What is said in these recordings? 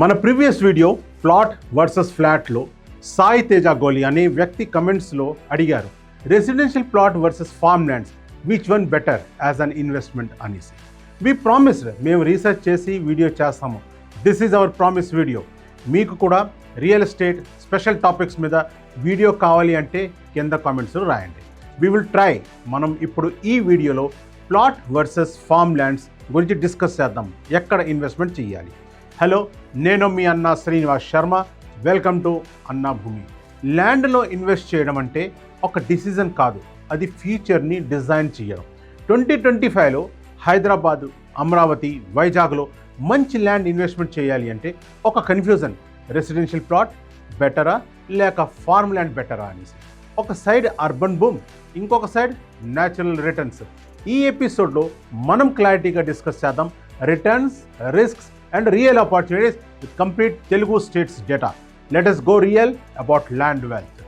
మన previous video plot versus ఫ్లాట్లో సాయి తేజ గోలి అనే వ్యక్తి కమెంట్స్లో అడిగారు residential plot versus farm lands which one better as an investment అనేసి. వి ప్రామిస్డ్ మేము రీసెర్చ్ చేసి వీడియో చేస్తాము. This is our promise video మీకు కూడా రియల్ ఎస్టేట్ స్పెషల్ టాపిక్స్ మీద వీడియో కావాలి అంటే కింద కామెంట్స్లో రాయండి. వి విల్ ట్రై మనం ఇప్పుడు ఈ వీడియోలో ప్లాట్ వర్సెస్ ఫామ్ ల్యాండ్స్ గురించి డిస్కస్ చేద్దాం. ఎక్కడ ఇన్వెస్ట్మెంట్ చేయాలి? హలో నేను మీ అన్న శ్రీనివాస్ శర్మ. వెల్కమ్ టు అన్నా భూమి. ల్యాండ్లో ఇన్వెస్ట్ చేయడం అంటే ఒక డిసిజన్ కాదు అది ఫ్యూచర్ని డిజైన్ చేయడం. ట్వంటీ ట్వంటీ ఫైవ్లో హైదరాబాదు అమరావతి వైజాగ్లో మంచి ల్యాండ్ ఇన్వెస్ట్మెంట్ చేయాలి అంటే ఒక కన్ఫ్యూజన్. రెసిడెన్షియల్ ప్లాట్ బెటరా లేక ఫార్మ్ ల్యాండ్ బెటరా అనేసి. ఒక సైడ్ అర్బన్ బూమ్ ఇంకొక సైడ్ న్యాచురల్ రిటర్న్స్. ఈ ఎపిసోడ్లో మనం క్లారిటీగా డిస్కస్ చేద్దాం returns risks and real opportunities with complete Telugu states data. Let us go real about land wealth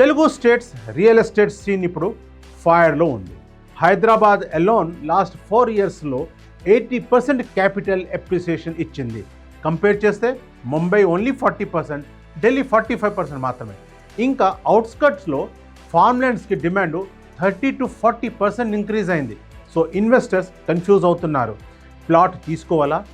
Telugu states real estate scene ఇప్పుడు ఫైర్లో ఉంది. హైదరాబాద్ అలోన్ లాస్ట్ ఫోర్ ఇయర్స్లో ఎయిటీ పర్సెంట్ క్యాపిటల్ అప్రిసియేషన్ ఇచ్చింది. కంపేర్ చేస్తే Mumbai only forty percent Delhi forty five percent మాత్రమే. ఇంకా అవుట్స్కట్స్లో farm ల్యాండ్స్కి demand thirty two forty percent increase అయింది. సో ఇన్వెస్టర్స్ కన్ఫ్యూజ్ అవుతున్నారు. ప్లాట్ తీసుకోవాలా?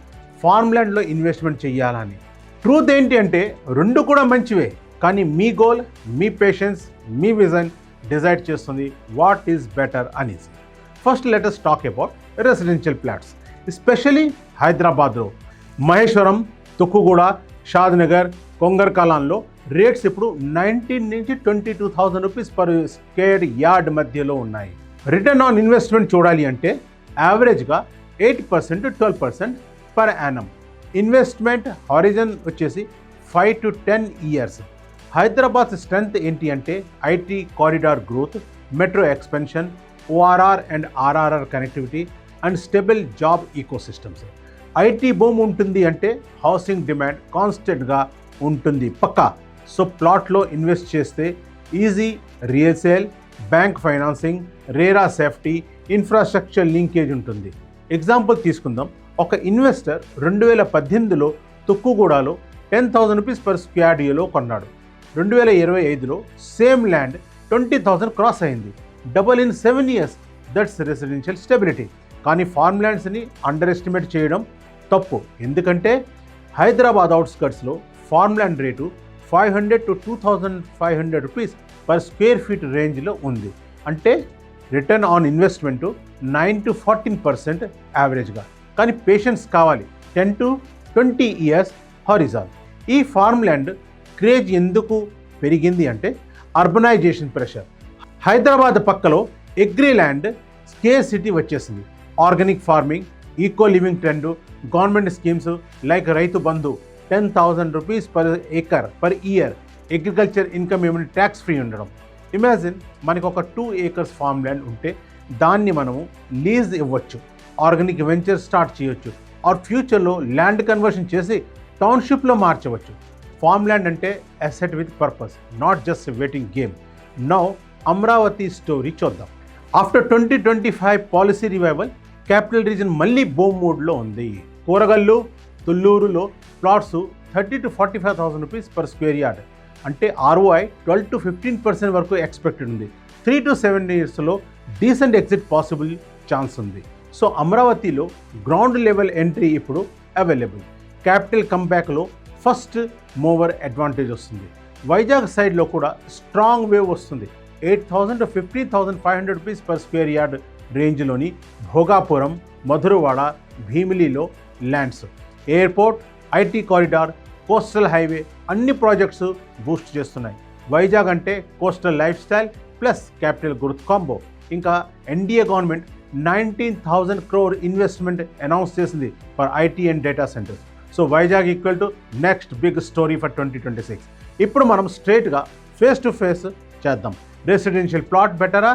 ఫార్మ్ ల్యాండ్లో ఇన్వెస్ట్మెంట్ చేయాలా అని ట్రూత్ ఏంటి అంటే రెండు కూడా మంచివే. కానీ మీ గోల్ మీ పేషెన్స్ మీ విజన్ డిసైడ్ చేస్తుంది వాట్ ఈస్ బెటర్ అనేసి. First latest talk about residential plots especially హైదరాబాద్లో. మహేశ్వరం తుక్కుగూడ షాద్నగర్ కొంగర్కాలాన్లో రేట్స్ ఇప్పుడు నైన్టీన్ నుంచి twenty two thousand rupees per square yard మధ్యలో ఉన్నాయి. రిటర్న్ ఆన్ ఇన్వెస్ట్మెంట్ చూడాలి అంటే యావరేజ్గా eight percent twelve percent per annum. Investment horizon వచ్చేసి five to ten years. Hyderabad strength ఏంటి అంటే IT corridor growth metro expansion ORR and RRR connectivity and stable job ecosystems IT boom ఉంటుంది అంటే housing demand కాన్స్టెంట్గా ఉంటుంది. పక్కా. So ప్లాట్లో invest చేస్తే easy resale bank financing RERA safety infrastructure linkage ఉంటుంది. ఎగ్జాంపుల్ తీసుకుందాం. ఒక ఇన్వెస్టర్ రెండు వేల పద్దెనిమిదిలో తుక్కుగూడలో టెన్ థౌసండ్ రూపీస్ పర్ స్క్వాడియోలో కొన్నాడు. రెండు వేల ఇరవై ఐదులో same land twenty thousand cross అయింది. Double in seven years. That's residential stability. కానీ ఫార్మ్ ల్యాండ్స్ని అండర్ ఎస్టిమేట్ చేయడం తప్పు. ఎందుకంటే Hyderabad అవుట్స్కట్స్లో farm land rate five hundred to two thousand five hundred rupees per square feet రేంజ్లో ఉంది. అంటే return on investment nine to fourteen percent యావరేజ్గా. కానీ పేషెన్స్ కావాలి. Ten to twenty years horizon. ఈ ఫార్మ్ ల్యాండ్ క్రేజ్ ఎందుకు పెరిగింది అంటే అర్బనైజేషన్ ప్రెషర్. హైదరాబాద్ పక్కలో ఎగ్రీ ల్యాండ్ స్కేర్ సిటీ వచ్చేసింది. Organic farming eco living trend government schemes like Rythu Bandhu ten thousand rupees per acre per year agriculture income ఏమైనా tax free ఉండడం. Imagine మనకు ఒక two acres farm land ఉంటే దాన్ని మనము lease ఇవ్వచ్చు organic venture start చేయొచ్చు ఆర్ ఫ్యూచర్లో ల్యాండ్ కన్వర్షన్ చేసి టౌన్షిప్లో మార్చవచ్చు. ఫార్మ్ ల్యాండ్ అంటే asset with purpose not just waiting game now Amaravati story చూద్దాం. After twenty twenty five policy revival capital region మళ్ళీ బోమ్ మోడ్లో ఉంది. Kuragallu తుల్లూరులో plots thirty to forty five thousand rupees per square yard. అంటే ROI twelve to fifteen percent వరకు expected ఉంది. Three to seven ఇయర్స్లో decent exit possible chance ఉంది. So అమరావతిలో ground level entry ఇప్పుడు అవైలబుల్. క్యాపిటల్ కంబ్యాక్లో ఫస్ట్ మూవర్ అడ్వాంటేజ్ వస్తుంది. వైజాగ్ సైడ్లో కూడా స్ట్రాంగ్ వేవ్ వస్తుంది. Eight thousand to fifteen thousand five hundred rupees per square yard రేంజ్లోని Bhogapuram Madhurawada భీమిలిలో lands. Airport IT corridor coastal highway అన్ని projects boost చేస్తున్నాయి. వైజాగ్ అంటే coastal lifestyle plus capital growth combo. ఇంకా NDA government nineteen thousand crore investment announce చేసింది for IT and data centres. So Vizag equal to next big story for twenty twenty six. ఇప్పుడు మనం స్ట్రేట్గా face to face చేద్దాం. Residential plot బెటరా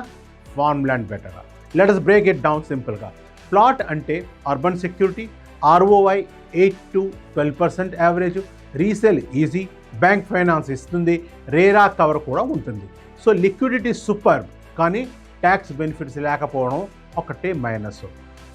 farm land బెటరా? Let us break it down సింపుల్గా. Plot అంటే urban security ROI eight to twelve percent average resale easy bank finance ఇస్తుంది. RERA cover కూడా ఉంటుంది. సో లిక్విడిటీ సూపర్ కానీ ట్యాక్స్ బెనిఫిట్స్ లేకపోవడం ఒకటే మైనస్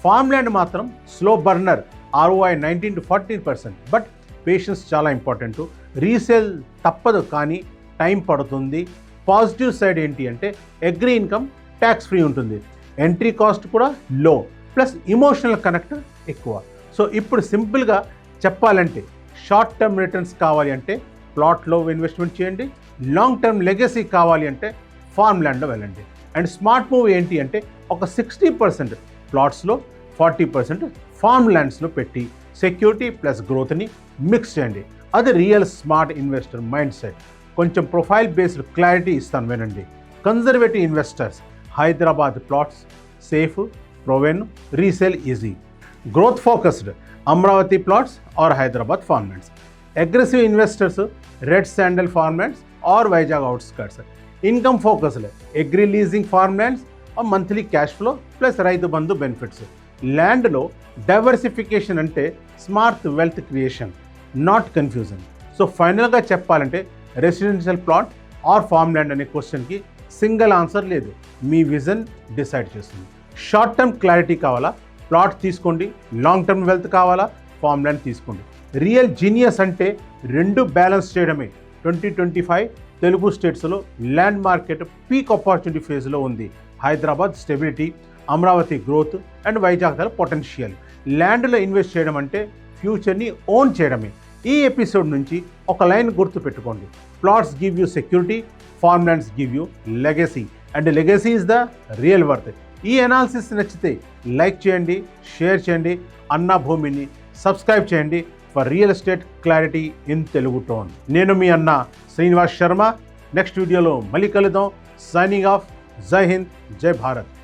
ఫార్మ్ ల్యాండ్ మాత్రం slow burner ROI nineteen to fourteen percent but patience చాలా important resale తప్పదు కానీ టైం పడుతుంది. పాజిటివ్ సైడ్ ఏంటి అంటే అగ్రి ఇన్కమ్ ట్యాక్స్ ఫ్రీ ఉంటుంది. ఎంట్రీ కాస్ట్ కూడా లో ప్లస్ ఇమోషనల్ కనెక్ట్ ఎక్కువ. సో ఇప్పుడు సింపుల్గా చెప్పాలంటే షార్ట్ టర్మ్ రిటర్న్స్ కావాలి అంటే ప్లాట్లో ఇన్వెస్ట్మెంట్ చేయండి లాంగ్ టర్మ్ లెగసీ కావాలి అంటే ఫార్మ్ ల్యాండ్లో వెళ్ళండి. అండ్ స్మార్ట్ మూవ్ ఏంటి అంటే ఒక సిక్స్టీ పర్సెంట్ ప్లాట్స్లో ఫార్టీ పర్సెంట్ ఫార్మ్ ల్యాండ్స్లో పెట్టి సెక్యూరిటీ ప్లస్ గ్రోత్ని మిక్స్ చేయండి. అది real smart investor mind set. కొంచెం ప్రొఫైల్ బేస్డ్ క్లారిటీ ఇస్తాను వినండి. Conservative investors Hyderabad plots safe proven resale easy. Growth focused Amaravati plots or Hyderabad farmlands aggressive investors red sandal farmlands or Vizag outskirts income focused agri leasing farmlands monthly cash flow plus Rythu Bandhu benefits ల్యాండ్లో diversification అంటే smart wealth creation not confusion so ఫైనల్గా చెప్పాలంటే residential plot or farm land అనే క్వశ్చన్కి single answer లేదు. మీ vision decide చేస్తుంది. Short term clarity కావాలా? ప్లాట్ తీసుకోండి. లాంగ్ టర్మ్ వెల్త్ కావాలా? ఫార్మ్ ల్యాండ్ తీసుకోండి. రియల్ జీనియస్ అంటే రెండు బ్యాలెన్స్ చేయడమే. ట్వంటీ ట్వంటీ ఫైవ్ తెలుగు స్టేట్స్లో ల్యాండ్ మార్కెట్ పీక్ ఆపర్చునిటీ ఫేజ్లో ఉంది. Hyderabad stability Amaravati growth and Vizag గల పొటెన్షియల్ ల్యాండ్లో ఇన్వెస్ట్ చేయడం అంటే ఫ్యూచర్ని ఓన్ చేయడమే. ఈ ఎపిసోడ్ నుంచి ఒక లైన్ గుర్తు పెట్టుకోండి. Plots give you security farm lands give you legacy and legacy is the real worth ఈ అనాలిసిస్ నచ్చితే లైక్ చేయండి షేర్ చేయండి అన్న భూమిని సబ్స్క్రైబ్ చేయండి for real estate clarity in Telugu tone నేను మీ అన్న శ్రీనివాస్ శర్మ. నెక్స్ట్ వీడియోలో మళ్ళీ కలుద్దాం. సైనింగ్ ఆఫ్ జై హింద్ జై భారత్